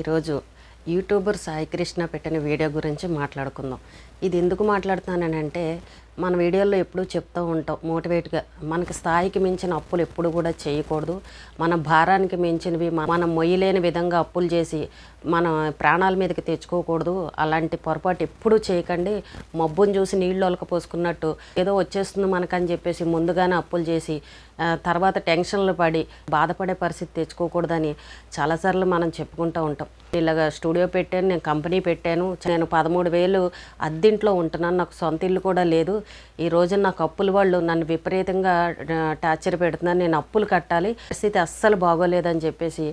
ఈరోజు యూట్యూబర్ సాయికృష్ణ పెట్టిన వీడియో గురించి మాట్లాడుకుందాం. ఇది ఎందుకు మాట్లాడుతానంటే మన వీడియోల్లో ఎప్పుడూ చెప్తూ ఉంటాం మోటివేట్గా. మనకి స్థాయికి మించిన అప్పులు ఎప్పుడు కూడా చేయకూడదు. మన భారానికి మించినవి మనం మొయ్యలేని విధంగా అప్పులు చేసి మన ప్రాణాల మీదకి తెచ్చుకోకూడదు. అలాంటి పొరపాటు ఎప్పుడూ చేయకండి. మబ్బుని చూసి నీళ్ళు ఒలక పోసుకున్నట్టు ఏదో వచ్చేస్తుంది మనకని చెప్పేసి ముందుగానే అప్పులు చేసి తర్వాత టెన్షన్లు పడి బాధపడే పరిస్థితి తెచ్చుకోకూడదని చాలాసార్లు మనం చెప్పుకుంటూ ఉంటాం. ఇలాగ స్టూడియో పెట్టాను నేను కంపెనీ పెట్టాను నేను పదమూడు వేలు అద్దింట్లో ఉంటున్నాను నాకు సొంత ఇల్లు కూడా లేదు. ఈ రోజు నాకు అప్పుల వాళ్ళు నన్ను విపరీతంగా టార్చర్ పెడుతున్నారు. నేను అప్పులు కట్టాలి. పరిస్థితి అస్సలు బాగోలేదని చెప్పేసి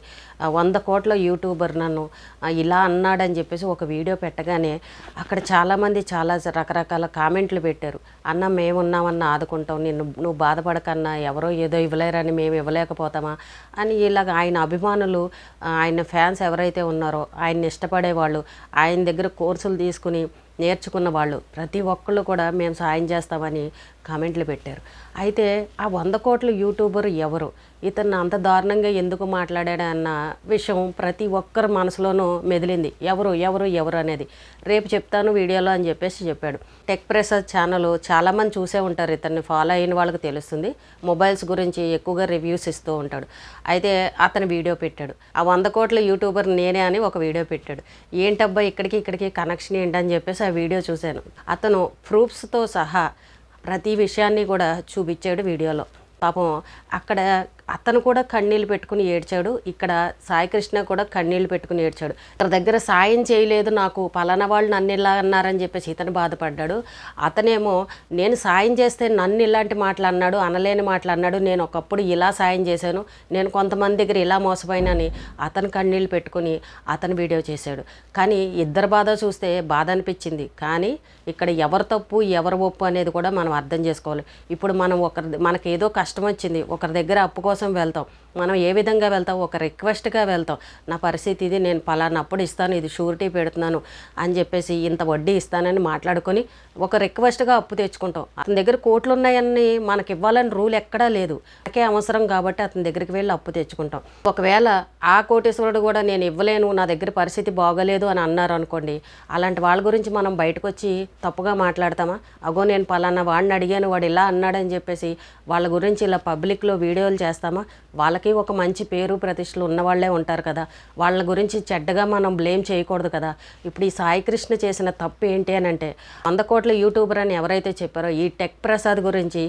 వంద కోట్ల యూట్యూబర్ నన్ను ఇలా అన్నాడని చెప్పేసి ఒక వీడియో పెట్టగానే అక్కడ చాలామంది చాలా రకరకాల కామెంట్లు పెట్టారు. అన్న మేమున్నామన్న ఆదుకుంటాం. నిన్ను నువ్వు బాధపడకన్నా ఎవరో ఏదో ఇవ్వలేరని మేము ఇవ్వలేకపోతామా? అని ఇలాగ ఆయన అభిమానులు ఆయన ఫ్యాన్స్ ఎవరైతే ఉన్నారో ఆయన్ని ఇష్టపడే వాళ్ళు ఆయన దగ్గర కోర్సులు తీసుకుని నేర్చుకున్న వాళ్ళు. ప్రతి ఒక్కళ్ళు కూడా మేము సాయం చేస్తామని కామెంట్లు పెట్టారు. అయితే ఆ వంద కోట్ల యూట్యూబర్ ఎవరు? ఇతను అంత దారుణంగా ఎందుకు మాట్లాడాడు అన్న విషయం ప్రతి ఒక్కరి మనసులోనూ మెదిలింది. ఎవరు ఎవరు ఎవరు అనేది. రేపు చెప్తాను వీడియోలో అని చెప్పేసి చెప్పాడు. టెక్ ప్రెసర్ ఛానల్ చాలామంది చూసే ఉంటారు. ఇతన్ని ఫాలో అయిన వాళ్ళకి తెలుస్తుంది. మొబైల్స్ గురించి ఎక్కువగా రివ్యూస్ ఇస్తూ ఉంటాడు. అయితే అతను వీడియో పెట్టాడు. ఆ వంద కోట్ల యూట్యూబర్ నేనే అని ఒక వీడియో పెట్టాడు. ఏంటబ్బా ఇక్కడికి ఇక్కడికి కనెక్షన్ ఏంటని చెప్పేసి ఆ వీడియో చూశాను. అతను ప్రూఫ్స్తో సహా ప్రతి విషయాన్ని కూడా చూపించాడు వీడియోలో. పాపం అక్కడ అతను కూడా కన్నీళ్ళు పెట్టుకుని ఏడ్చాడు. ఇక్కడ సాయికృష్ణ కూడా కన్నీళ్ళు పెట్టుకుని ఏడ్చాడు. తన దగ్గర సాయం చేయలేదు నాకు పలానా వాళ్ళు నన్ను ఇలా అన్నారని చెప్పేసి ఇతను బాధపడ్డాడు. అతనేమో నేను సాయం చేస్తే నన్ను ఇలాంటి మాటలు అన్నాడు అనలేని మాటలు అన్నాడు నేను ఒకప్పుడు ఇలా సాయం చేశాను నేను కొంతమంది దగ్గర ఇలా మోసపోయినని అతను కన్నీళ్ళు పెట్టుకుని అతను వీడియో చేశాడు. కానీ ఇద్దరు బాధ చూస్తే బాధ అనిపించింది. కానీ ఇక్కడ ఎవరు తప్పు ఎవరు ఒప్పు అనేది కూడా మనం అర్థం చేసుకోవాలి. ఇప్పుడు మనం ఒకరి మనకి ఏదో కష్టం వచ్చింది ఒకరి దగ్గర అప్పు కోసం వెళ్తాం. మనం ఏ విధంగా వెళ్తాం? ఒక రిక్వెస్ట్గా వెళ్తాం. నా పరిస్థితి ఇది నేను పలానప్పుడు ఇస్తాను ఇది షూరిటీ పెడుతున్నాను అని చెప్పేసి ఇంత వడ్డీ ఇస్తానని మాట్లాడుకొని ఒక రిక్వెస్ట్గా అప్పు తెచ్చుకుంటాం. అతని దగ్గర కోట్లు ఉన్నాయని మనకి ఇవ్వాలని రూల్ ఎక్కడా లేదు. నాకే అవసరం కాబట్టి అతని దగ్గరికి వెళ్ళి అప్పు తెచ్చుకుంటాం. ఒకవేళ ఆ కోటేశ్వరుడు కూడా నేను ఇవ్వలేను నా దగ్గర పరిస్థితి బాగోలేదు అని అన్నారు అనుకోండి అలాంటి వాళ్ళ గురించి మనం బయటకు వచ్చి తప్పుగా మాట్లాడతామా? అగో నేను పలానా వాడిని అడిగాను వాడు ఇలా అన్నాడని చెప్పేసి వాళ్ళ గురించి ఇలా పబ్లిక్లో వీడియోలు చేస్తామా? వాళ్ళకి ఒక మంచి పేరు ప్రతిష్టలు ఉన్నవాళ్ళే ఉంటారు కదా. వాళ్ళ గురించి చెడ్డగా మనం బ్లేమ్ చేయకూడదు కదా. ఇప్పుడు ఈ సాయి కృష్ణ చేసిన తప్పు ఏంటి అని అంటే వంద కోట్ల యూట్యూబర్ అని ఎవరైతే చెప్పారో ఈ టెక్ ప్రసాద్ గురించి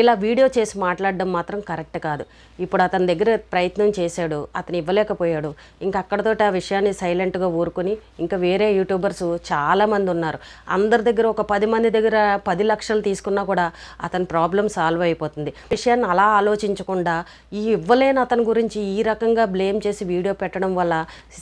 ఇలా వీడియో చేసి మాట్లాడడం మాత్రం కరెక్ట్ కాదు. ఇప్పుడు అతని దగ్గర ప్రయత్నం చేశాడు అతను ఇవ్వలేకపోయాడు. ఇంకా అక్కడతోటి ఆ విషయాన్ని సైలెంట్గా ఊరుకుని ఇంకా వేరే యూట్యూబర్స్ చాలామంది ఉన్నారు. అందరి దగ్గర ఒక పది మంది దగ్గర పది లక్షలు తీసుకున్నా కూడా అతని ప్రాబ్లం సాల్వ్ అయిపోతుంది. విషయాన్ని అలా ఆలోచించకుండా ఈ ఇవ్వలేని అతని గురించి ఈ రకంగా బ్లేమ్ చేసి వీడియో పెట్టడం వల్ల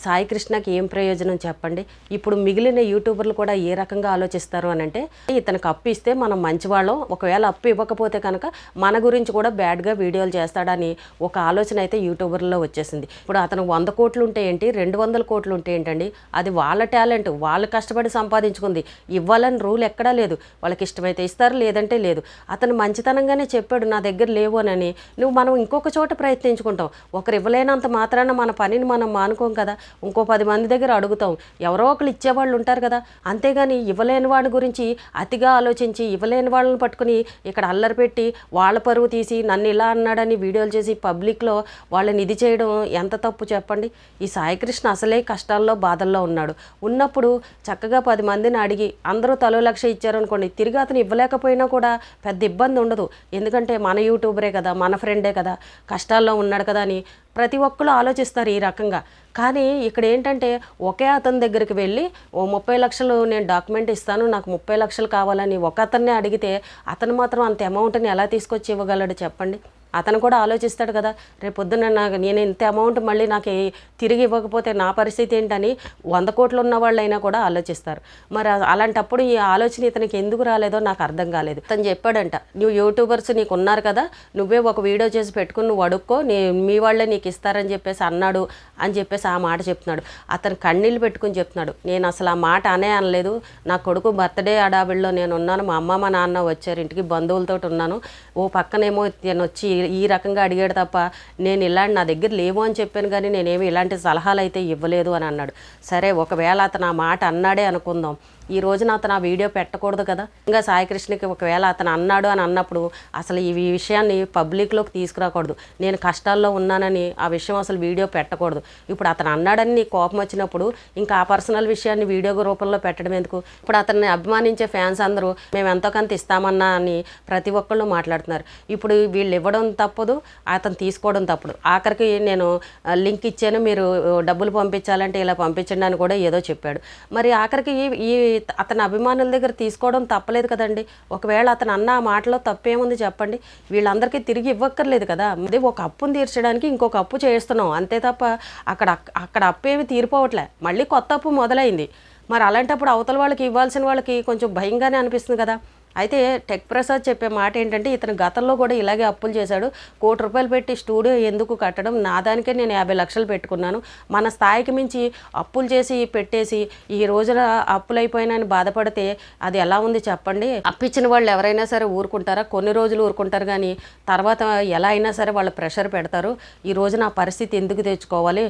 సాయి కృష్ణకి ఏం ప్రయోజనం చెప్పండి? ఇప్పుడు మిగిలిన యూట్యూబర్లు కూడా ఏ రకంగా ఆలోచిస్తారు అని అంటే ఇతనికి అప్పు ఇస్తే మనం మంచివాళ్ళం. ఒకవేళ తప్పు ఇవ్వకపోతే కనుక మన గురించి కూడా బ్యాడ్గా వీడియోలు చేస్తాడని ఒక ఆలోచన అయితే యూట్యూబర్లో వచ్చేసింది. ఇప్పుడు అతను వంద కోట్లు ఉంటే ఏంటి? రెండు వందల కోట్లు ఉంటే ఏంటండి? అది వాళ్ళ టాలెంట్. వాళ్ళు కష్టపడి సంపాదించుకుంది. ఇవ్వాలని రూల్ ఎక్కడా లేదు. వాళ్ళకి ఇష్టమైతే ఇస్తారు లేదంటే లేదు. అతను మంచితనంగానే చెప్పాడు నా దగ్గర లేవు అని నువ్వు మనం ఇంకొక చోట ప్రయత్నించుకుంటాం. ఒకరు ఇవ్వలేనంత మాత్రాన మన పనిని మనం మానుకోం కదా. ఇంకో పది మంది దగ్గర అడుగుతాం. ఎవరో ఒకరు ఇచ్చేవాళ్ళు ఉంటారు కదా. అంతేగాని ఇవ్వలేని వాడి గురించి అతిగా ఆలోచించి ఇవ్వలేని వాళ్ళని పట్టుకుని ఇక్కడ అల్లరి పెట్టి వాళ్ళ పరువు తీసి నన్ను ఇలా అన్నాడని వీడియోలు చేసి పబ్లిక్లో వాళ్ళని ఇది చేయడం ఎంత తప్పు చెప్పండి? ఈ సాయికృష్ణ అసలే కష్టాల్లో బాధల్లో ఉన్నాడు. ఉన్నప్పుడు చక్కగా పది మందిని అడిగి అందరూ తలో లక్ష ఇచ్చారనుకోండి తిరిగి అతను ఇవ్వలేకపోయినా కూడా పెద్ద ఇబ్బంది ఉండదు. ఎందుకంటే మన యూట్యూబరే కదా మన ఫ్రెండే కదా కష్టాల్లో ఉన్నాడు కదా అని ప్రతి ఒక్కరు ఆలోచిస్తారు ఈ రకంగా. కానీ ఇక్కడ ఏంటంటే ఒకే అతని దగ్గరికి వెళ్ళి ఓ ముప్పై లక్షలు నేను డాక్యుమెంట్ ఇస్తాను నాకు ముప్పై లక్షలు కావాలని ఒక అతన్నే అడిగితే అతను మాత్రం అంత అమౌంట్ని ఎలా తీసుకొచ్చి ఇవ్వగలడు చెప్పండి? అతను కూడా ఆలోచిస్తాడు కదా రేపు పొద్దున్న నాకు నేను ఇంత అమౌంట్ మళ్ళీ నాకు తిరిగి ఇవ్వకపోతే నా పరిస్థితి ఏంటని వంద కోట్లు ఉన్న వాళ్ళైనా కూడా ఆలోచిస్తారు. మరి అలాంటప్పుడు ఈ ఆలోచన ఇతనికి ఎందుకు రాలేదో నాకు అర్థం కాలేదు. తను చెప్పాడంట నువ్వు యూట్యూబర్స్ నీకు ఉన్నారు కదా నువ్వే ఒక వీడియో చేసి పెట్టుకుని నువ్వు అడుక్కో నీ మీ వాళ్ళే నీకు ఇస్తారని చెప్పేసి అన్నాడు అని చెప్పేసి ఆ మాట చెప్తున్నాడు. అతను కన్నీళ్ళు పెట్టుకుని చెప్తున్నాడు నేను అసలు ఆ మాట అనే అనలేదు. నా కొడుకు బర్త్డే అడావిడిలో నేను ఉన్నాను. మా అమ్మ మా నాన్న వచ్చారు. ఇంటికి బంధువులతో ఉన్నాను. ఓ పక్కనేమో నేను వచ్చి ఈ రకంగా అడిగాడు తప్ప నేను ఇలాంటి నా దగ్గర లేవు అని చెప్పాను కానీ నేనేమి ఇలాంటి సలహాలు అయితే ఇవ్వలేదు అని అన్నాడు. సరే ఒకవేళ అతను ఆ మాట అన్నాడే అనుకుందాం. ఈ రోజున అతను ఆ వీడియో పెట్టకూడదు కదా. ఇంకా సాయికృష్ణకి ఒకవేళ అతను అన్నాడు అని అన్నప్పుడు అసలు ఈ విషయాన్ని పబ్లిక్లోకి తీసుకురాకూడదు. నేను కష్టాల్లో ఉన్నానని ఆ విషయం అసలు వీడియో పెట్టకూడదు. ఇప్పుడు అతను అన్నాడని నీ కోపం వచ్చినప్పుడు ఇంకా ఆ పర్సనల్ విషయాన్ని వీడియో రూపంలో పెట్టడం ఎందుకు? ఇప్పుడు అతన్ని అభిమానించే ఫ్యాన్స్ అందరూ మేము ఎంతో కొంత ఇస్తామన్నా అని ప్రతి ఒక్కళ్ళు మాట్లాడుతున్నారు. ఇప్పుడు వీళ్ళు ఇవ్వడం తప్పదు అతను తీసుకోవడం తప్పదు. ఆఖరికి నేను లింక్ ఇచ్చాను మీరు డబ్బులు పంపించాలంటే ఇలా పంపించండి అని కూడా ఏదో చెప్పాడు. మరి ఆఖరికి ఈ అతని అభిమానుల దగ్గర తీసుకోవడం తప్పలేదు కదండి. ఒకవేళ అతను అన్న ఆ మాటలో తప్పేముంది చెప్పండి. వీళ్ళందరికీ తిరిగి ఇవ్వక్కర్లేదు కదా. అది ఒక అప్పును తీర్చడానికి ఇంకొక అప్పు చేస్తున్నాం. అంతే తప్ప అక్కడ అక్కడ అప్పు ఏమి తీరిపోవట్లే. మళ్ళీ కొత్త అప్పు మొదలైంది. మరి అలాంటప్పుడు అవతల వాళ్ళకి ఇవ్వాల్సిన వాళ్ళకి కొంచెం భయంగానే అనిపిస్తుంది కదా. అయితే టెక్ ప్రసాద్ చెప్పే మాట ఏంటంటే ఇతను గతంలో కూడా ఇలాగే అప్పులు చేశాడు. కోటి రూపాయలు పెట్టి స్టూడియో ఎందుకు కట్టడం? నా దానికే నేను యాభై లక్షలు పెట్టుకున్నాను. మన స్థాయికి మించి అప్పులు చేసి పెట్టేసి ఈ రోజున అప్పులు అయిపోయినని బాధపడితే అది ఎలా ఉంది చెప్పండి? అప్పిచ్చిన వాళ్ళు ఎవరైనా సరే ఊరుకుంటారా? కొన్ని రోజులు ఊరుకుంటారు కానీ తర్వాత ఎలా అయినా సరే వాళ్ళు ప్రెషర్ పెడతారు. ఈ రోజున ఆ పరిస్థితి ఎందుకు తెచ్చుకోవాలి?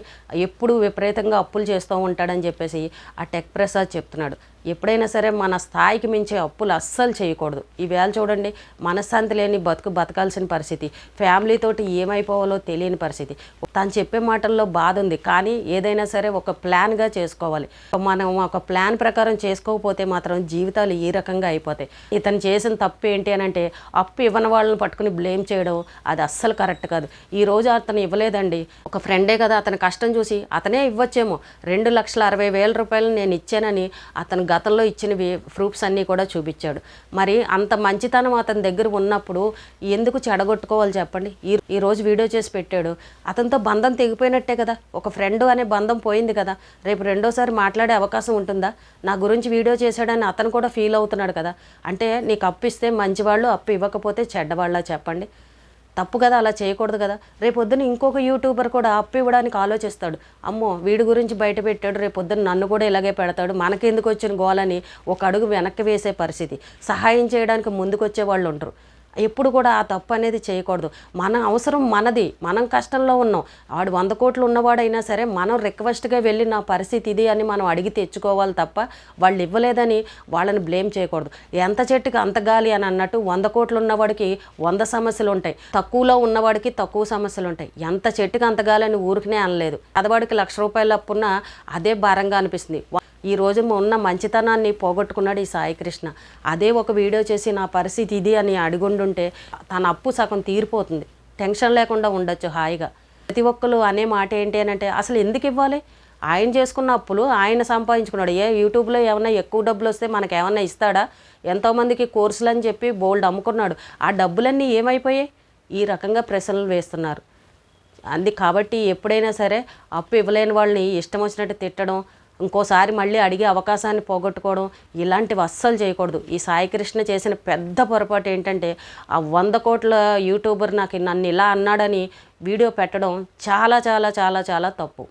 ఎప్పుడు విపరీతంగా అప్పులు చేస్తూ ఉంటాడని చెప్పేసి ఆ టెక్ ప్రసాద్ చెప్తున్నాడు. ఎప్పుడైనా సరే మన స్థాయికి మించే అప్పులు అస్సలు చేయకూడదు. ఈవేళ చూడండి మనశ్శాంతి లేని బతుకు బతకాల్సిన పరిస్థితి ఫ్యామిలీతోటి ఏమైపోవాలో తెలియని పరిస్థితి. తను చెప్పే మాటల్లో బాధ ఉంది కానీ ఏదైనా సరే ఒక ప్లాన్గా చేసుకోవాలి. మనం ఒక ప్లాన్ ప్రకారం చేసుకోకపోతే మాత్రం జీవితాలు ఈ రకంగా అయిపోతాయి. ఇతను చేసిన తప్పు ఏంటి అని అంటే అప్పు ఇవ్వని వాళ్ళని పట్టుకుని బ్లేమ్ చేయడం అది అస్సలు కరెక్ట్ కాదు. ఈ రోజు అతను ఇవ్వలేదండి. ఒక ఫ్రెండే కదా అతని కష్టం చూసి అతనే ఇవ్వచ్చేమో. రెండు లక్షల అరవై వేల రూపాయలు నేను ఇచ్చానని అతను గతంలో ఇచ్చిన ప్రూఫ్స్ అన్నీ కూడా చూపించాడు. మరి అంత మంచితనం అతని దగ్గర ఉన్నప్పుడు ఎందుకు చెడగొట్టుకోవాలి చెప్పండి? ఈ ఈ రోజు వీడియో చేసి పెట్టాడు. అతనితో బంధం తెగిపోయినట్టే కదా. ఒక ఫ్రెండ్ అనే బంధం పోయింది కదా. రేపు రెండోసారి మాట్లాడే అవకాశం ఉంటుందా? నా గురించి వీడియో చేశాడని అతను కూడా ఫీల్ అవుతున్నాడు కదా. అంటే నీకు అప్పిస్తే మంచివాళ్ళు అప్పు ఇవ్వకపోతే చెడ్డవాళ్ళ చెప్పండి. తప్పు కదా అలా చేయకూడదు కదా. రేపు పొద్దున ఇంకొక యూట్యూబర్ కూడా అప్పు ఇవ్వడానికి ఆలోచిస్తాడు. అమ్మో వీడి గురించి బయట పెట్టాడు రేపు పొద్దున నన్ను కూడా ఇలాగే పెడతాడు మనకెందుకు వచ్చిన గోలని ఒక అడుగు వెనక్కి వేసే పరిస్థితి. సహాయం చేయడానికి ముందుకొచ్చే వాళ్ళు ఉంటారు ఎప్పుడు కూడా ఆ తప్పు అనేది చేయకూడదు. మన అవసరం మనది మనం కష్టంలో ఉన్నాం. వాడు వంద కోట్లు ఉన్నవాడైనా సరే మనం రిక్వెస్ట్గా వెళ్ళి నా పరిస్థితి ఇది అని మనం అడిగి తెచ్చుకోవాలి తప్ప వాళ్ళు ఇవ్వలేదని వాళ్ళని బ్లేమ్ చేయకూడదు. ఎంత చెట్టుకి అంత గాలి అని అన్నట్టు వంద కోట్లు ఉన్నవాడికి వంద సమస్యలు ఉంటాయి. తక్కువలో ఉన్నవాడికి తక్కువ సమస్యలు ఉంటాయి. ఎంత చెట్టుకి అంత గాలి అని ఊరికనే అనలేదు. అదవాడికి లక్ష రూపాయలు అప్పున్న అదే భారంగా అనిపిస్తుంది. ఈ రోజు ఉన్న మంచితనాన్ని పోగొట్టుకున్నాడు ఈ సాయికృష్ణ అదే ఒక వీడియో చేసి నా పరిస్థితి ఇది అని అడుగుండుంటే తన అప్పు సగం తీరిపోతుంది. టెన్షన్ లేకుండా ఉండొచ్చు హాయిగా. ప్రతి ఒక్కరు అనే మాట ఏంటి అని అంటే అసలు ఎందుకు ఇవ్వాలి? ఆయన చేసుకున్న అప్పులు ఆయన సంపాదించుకున్నాడు. ఏ యూట్యూబ్లో ఏమైనా ఎక్కువ డబ్బులు వస్తే మనకు ఏమైనా ఇస్తాడా ఎంతోమందికి కోర్సులు అని చెప్పి బోల్డ్ అమ్ముకున్నాడు. ఆ డబ్బులన్నీ ఏమైపోయాయి? ఈ రకంగా ప్రశ్నలు వేస్తున్నారు. అంది కాబట్టి ఎప్పుడైనా సరే అప్పు ఇవ్వలేని వాళ్ళని ఇష్టం వచ్చినట్టు తిట్టడం ఇంకోసారి మళ్ళీ అడిగే అవకాశాన్ని పోగొట్టుకోవడం ఇలాంటివి అస్సలు చేయకూడదు. ఈ సాయికృష్ణ చేసిన పెద్ద పొరపాటు ఏంటంటే ఆ వంద కోట్ల యూట్యూబర్ నాకు నన్ను ఇలా అన్నాడని వీడియో పెట్టడం చాలా చాలా చాలా చాలా తప్పు.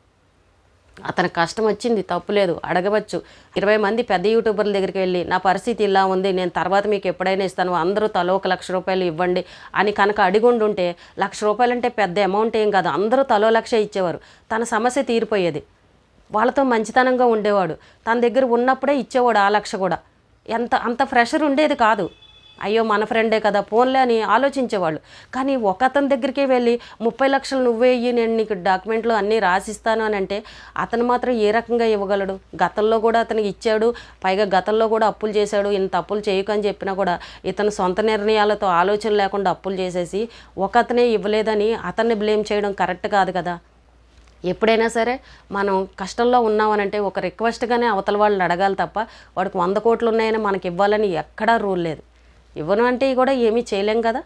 అతని కష్టం వచ్చింది తప్పులేదు అడగవచ్చు. ఇరవై మంది పెద్ద యూట్యూబర్ల దగ్గరికి వెళ్ళి నా పరిస్థితి ఇలా ఉంది నేను తర్వాత మీకు ఎప్పుడైనా ఇస్తాను అందరూ తలో ఒక లక్ష రూపాయలు ఇవ్వండి అని కనుక అడిగుండుంటే లక్ష రూపాయలు అంటే పెద్ద అమౌంట్ ఏం కాదు అందరూ తలో లక్ష ఇచ్చేవారు. తన సమస్య తీరిపోయేది. వాళ్ళతో మంచితనంగా ఉండేవాడు. తన దగ్గర ఉన్నప్పుడే ఇచ్చేవాడు ఆ లక్ష కూడా. ఎంత అంత ప్రెషర్ ఉండేది కాదు. అయ్యో మన ఫ్రెండే కదా ఫోన్లే అని ఆలోచించేవాళ్ళు. కానీ ఒక అతని దగ్గరికి వెళ్ళి ముప్పై లక్షలు నువ్వే ఇయ్యి నేను నీకు డాక్యుమెంట్లు అన్నీ రాసిస్తాను అని అంటే అతను మాత్రం ఏ రకంగా ఇవ్వగలడు? గతంలో కూడా అతనికి ఇచ్చాడు పైగా గతంలో కూడా అప్పులు చేశాడు ఇంత అప్పులు చేయకని చెప్పినా కూడా ఇతను సొంత నిర్ణయాలతో ఆలోచన లేకుండా అప్పులు చేసేసి ఒక అతనే ఇవ్వలేదని అతన్ని బ్లేమ్ చేయడం కరెక్ట్ కాదు కదా. ఎప్పుడైనా సరే మనం కష్టంలో ఉన్నామనంటే ఒక రిక్వెస్ట్గానే అవతల వాళ్ళని అడగాలి తప్ప వాడికి వంద కోట్లు ఉన్నాయని మనకి ఇవ్వాలని ఎక్కడా రూల్ లేదు. ఇవ్వను అంటే కూడా ఏమీ చేయలేం కదా.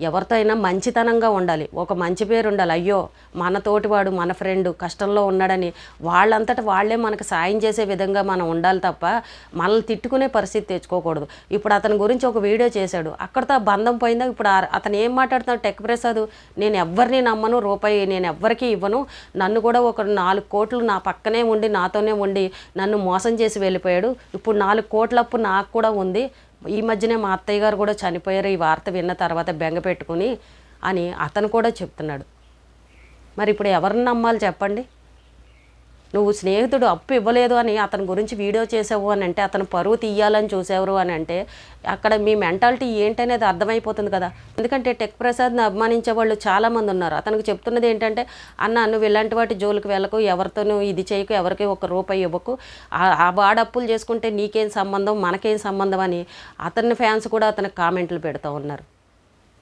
ఎవరితో అయినా మంచితనంగా ఉండాలి. ఒక మంచి పేరు ఉండాలి అయ్యో మన తోటివాడు మన ఫ్రెండ్ కష్టంలో ఉన్నాడని వాళ్ళంతట వాళ్ళే మనకు సాయం చేసే విధంగా మనం ఉండాలి తప్ప మనల్ని తిట్టుకునే పరిస్థితి తెచ్చుకోకూడదు. ఇప్పుడు అతని గురించి ఒక వీడియో చేశాడు. అక్కడితో ఆ బంధం పోయిందా? ఇప్పుడు అతను ఏం మాట్లాడుతున్నాడు? టెక్ ప్రసాద్ నేను ఎవ్వరిని నమ్మను రూపాయి నేను ఎవ్వరికీ ఇవ్వను. నన్ను కూడా ఒక నాలుగు కోట్లు నా పక్కనే ఉండి నాతోనే ఉండి నన్ను మోసం చేసి వెళ్ళిపోయాడు. ఇప్పుడు నాలుగు కోట్ల అప్పు నాకు కూడా ఉంది. ఈ మధ్యనే మా అత్తయ్య గారు కూడా చనిపోయారు. ఈ వార్త విన్న తర్వాత బెంగ పెట్టుకుని అని అతను కూడా చెప్తున్నాడు. మరి ఇప్పుడు ఎవరిని నమ్మాలి చెప్పండి? నువ్వు స్నేహితుడు అప్పు ఇవ్వలేదు అని అతని గురించి వీడియో చేసావు అని అంటే అతను పరువు తీయాలని చూసేవారు అని అంటే అక్కడ మీ మెంటాలిటీ ఏంటనేది అర్థమైపోతుంది కదా. ఎందుకంటే టెక్ ప్రసాద్ని అభిమానించే వాళ్ళు చాలామంది ఉన్నారు. అతనికి చెప్తున్నది ఏంటంటే అన్న నువ్వు ఇలాంటి వాటి జోలికి వెళ్ళకు ఎవరితోనూ ఇది చేయకు ఎవరికి ఒక రూపాయి ఇవ్వకు. ఆ- వాడప్పులు వాడు అప్పులు చేసుకుంటే నీకేం సంబంధం మనకేం సంబంధం అని అతని ఫ్యాన్స్ కూడా అతనికి కామెంట్లు పెడుతూ ఉన్నారు.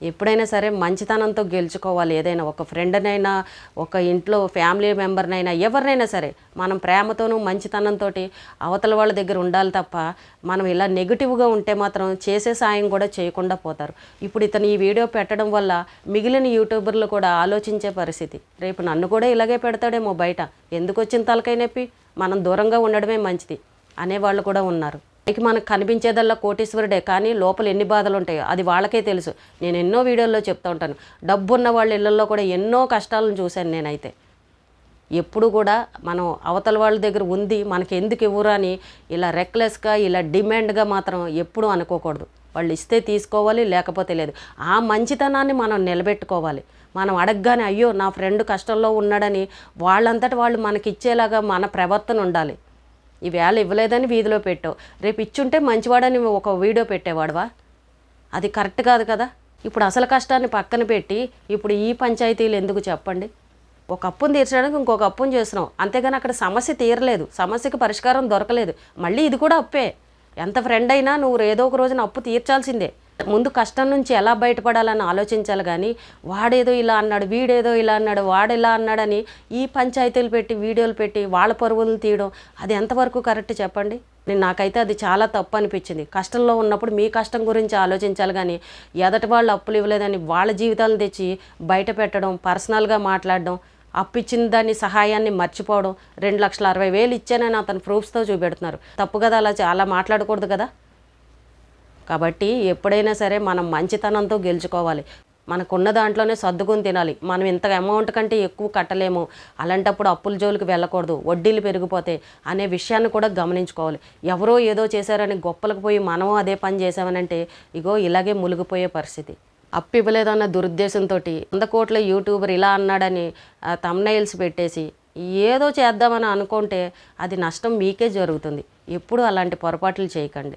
ఎప్పుడైనా సరే మంచితనంతో గెలుచుకోవాలి. ఏదైనా ఒక ఫ్రెండ్నైనా ఒక ఇంట్లో ఫ్యామిలీ మెంబర్నైనా ఎవరినైనా సరే మనం ప్రేమతోనూ మంచితనంతో అవతల వాళ్ళ దగ్గర ఉండాలి తప్ప మనం ఇలా నెగిటివ్గా ఉంటే మాత్రం చేసే సాయం కూడా చేయకుండా పోతారు. ఇప్పుడు ఇతను ఈ వీడియో పెట్టడం వల్ల మిగిలిన యూట్యూబర్లు కూడా ఆలోచించే పరిస్థితి. రేపు నన్ను కూడా ఇలాగే పెడతాడేమో బయట. ఎందుకు వచ్చిన తలకై నొప్పి? మనం దూరంగా ఉండడమే మంచిది. అనేవాళ్ళు కూడా ఉన్నారు. పైకి మనకు కనిపించేదల్లా కోటీశ్వరుడే కానీ లోపల ఎన్ని బాధలు ఉంటాయో అది వాళ్ళకే తెలుసు. నేను ఎన్నో వీడియోల్లో చెప్తూ ఉంటాను. డబ్బు ఉన్న వాళ్ళ ఇళ్ళల్లో కూడా ఎన్నో కష్టాలను చూశాను నేనైతే. ఎప్పుడు కూడా మనం అవతల వాళ్ళ దగ్గర ఉంది మనకి ఎందుకు ఇవ్వరు అని ఇలా రెక్లెస్గా ఇలా డిమాండ్గా మాత్రం ఎప్పుడూ అనుకోకూడదు. వాళ్ళు ఇస్తే తీసుకోవాలి లేకపోతే లేదు. ఆ మంచితనాన్ని మనం నిలబెట్టుకోవాలి. మనం అడగగానే అయ్యో నా ఫ్రెండ్ కష్టంలో ఉన్నాడని వాళ్ళంతటి వాళ్ళు మనకి ఇచ్చేలాగా మన ప్రవర్తన ఉండాలి. ఈవేళ ఇవ్వలేదని వీధిలో పెట్టావు. రేపు ఇచ్చుంటే మంచివాడని ఒక వీడియో పెట్టేవాడువా? అది కరెక్ట్ కాదు కదా. ఇప్పుడు అసలు కష్టాన్ని పక్కన పెట్టి ఇప్పుడు ఈ పంచాయతీలు ఎందుకు చెప్పండి? ఒక అప్పును తీర్చడానికి ఇంకొక అప్పును చేస్తున్నాం. అంతేగాని అక్కడ సమస్య తీరలేదు. సమస్యకి పరిష్కారం దొరకలేదు. మళ్ళీ ఇది కూడా అప్పే. ఎంత ఫ్రెండ్ అయినా నువ్వు ఏదో ఒక రోజున అప్పు తీర్చాల్సిందే. ముందు కష్టం నుంచి ఎలా బయటపడాలని ఆలోచించాలి కానీ వాడేదో ఇలా అన్నాడు వీడేదో ఇలా అన్నాడు వాడు ఇలా అన్నాడని ఈ పంచాయతీలు పెట్టి వీడియోలు పెట్టి వాళ్ళ పరువులు తీయడం అది ఎంతవరకు కరెక్ట్ చెప్పండి? నేను నాకైతే అది చాలా తప్పు అనిపించింది. కష్టంలో ఉన్నప్పుడు మీ కష్టం గురించి ఆలోచించాలి కానీ ఎదటి వాళ్ళు అప్పులు ఇవ్వలేదని వాళ్ళ జీవితాలను తెచ్చి బయట పెట్టడం పర్సనల్గా మాట్లాడడం అప్పిచ్చిన దాని దాన్ని సహాయాన్ని మర్చిపోవడం రెండు లక్షల అరవై వేలు ఇచ్చానని అతను ప్రూఫ్స్తో చూపెడుతున్నారు. తప్పు కదా అలా అలా మాట్లాడకూడదు కదా? కాబట్టి ఎప్పుడైనా సరే మనం మంచితనంతో గెలుచుకోవాలి. మనకున్న దాంట్లోనే సర్దుకుని తినాలి. మనం ఇంత అమౌంట్ కంటే ఎక్కువ కట్టలేము. అలాంటప్పుడు అప్పుల జోలికి వెళ్ళకూడదు. వడ్డీలు పెరిగిపోతాయి అనే విషయాన్ని కూడా గమనించుకోవాలి. ఎవరో ఏదో చేశారని గొప్పలకు పోయి మనం అదే పని చేసామనంటే ఇగో ఇలాగే మునిగిపోయే పరిస్థితి. అప్పు ఇవ్వలేదన్న దురుద్దేశంతో వంద కోట్ల యూట్యూబర్ ఇలా అన్నాడని తమ్నైల్స్ పెట్టేసి ఏదో చేద్దామని అనుకుంటే అది నష్టం మీకే జరుగుతుంది. ఎప్పుడు అలాంటి పొరపాట్లు చేయకండి.